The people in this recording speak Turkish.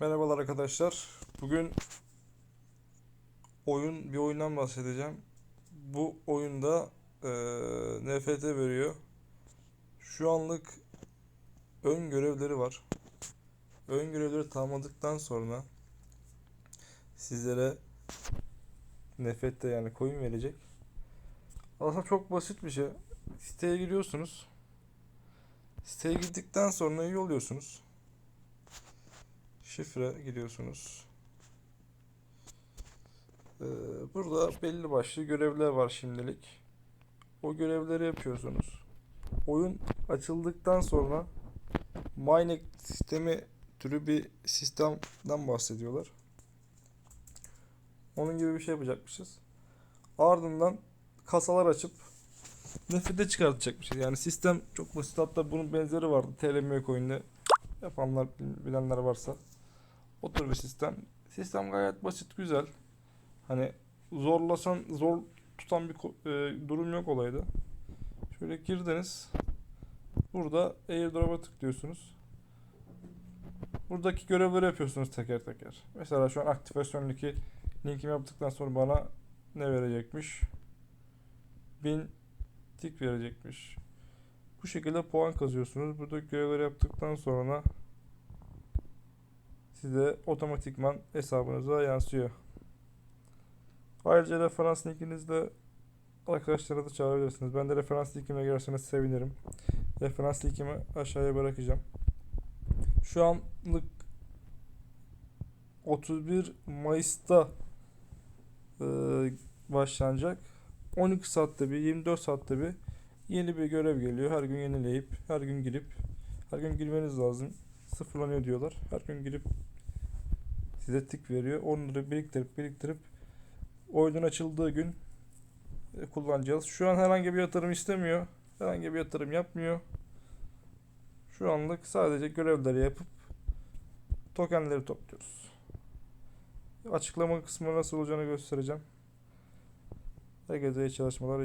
Merhabalar arkadaşlar. Bugün oyun bir oyundan bahsedeceğim. Bu oyunda eee, NFT veriyor. Şu anlık ön görevleri var. Ön görevleri tamamladıktan sonra sizlere NFT yani coin verecek. Aslında çok basit bir şey. Siteye giriyorsunuz. Siteye girdikten sonra üye oluyorsunuz. Şifre giriyorsunuz. Ee, burada belli başlı görevler var şimdilik. O görevleri yapıyorsunuz. Oyun açıldıktan sonra mining sistemi türü bir sistemden bahsediyorlar. Onun gibi bir şey yapacakmışız. Ardından kasalar açıp nefede çıkartacakmışız. Yani sistem çok basit. Hatta bunun benzeri vardı. TLM coin'de yapanlar bil- bilenler varsa. O tür bir sistem. Sistem gayet basit, güzel. Hani zorlasan zor tutan bir e, durum yok olayda. Şöyle girdiniz. Burada airdrop'a tıklıyorsunuz. Buradaki görevleri yapıyorsunuz teker teker. Mesela şu an aktivasyon linki linkimi yaptıktan sonra bana ne verecekmiş? 1000 tik verecekmiş. Bu şekilde puan kazıyorsunuz. Burada görevleri yaptıktan sonra size otomatikman hesabınıza yansıyor. Ayrıca referans linkinizde arkadaşlara da çağırabilirsiniz. Ben de referans linkime girerseniz sevinirim. Referans linkimi aşağıya bırakacağım. Şu anlık 31 Mayıs'ta e, başlanacak. 12 saatte bir, 24 saatte bir yeni bir görev geliyor. Her gün yenileyip, her gün girip, her gün girmeniz lazım. Sıfırlanıyor diyorlar. Her gün girip size tik veriyor. Onları biriktirip biriktirip oyunun açıldığı gün e, kullanacağız. Şu an herhangi bir yatırım istemiyor. Herhangi bir yatırım yapmıyor. Şu anlık sadece görevleri yapıp tokenleri topluyoruz. Açıklama kısmı nasıl olacağını göstereceğim. Herkese iyi çalışmalar.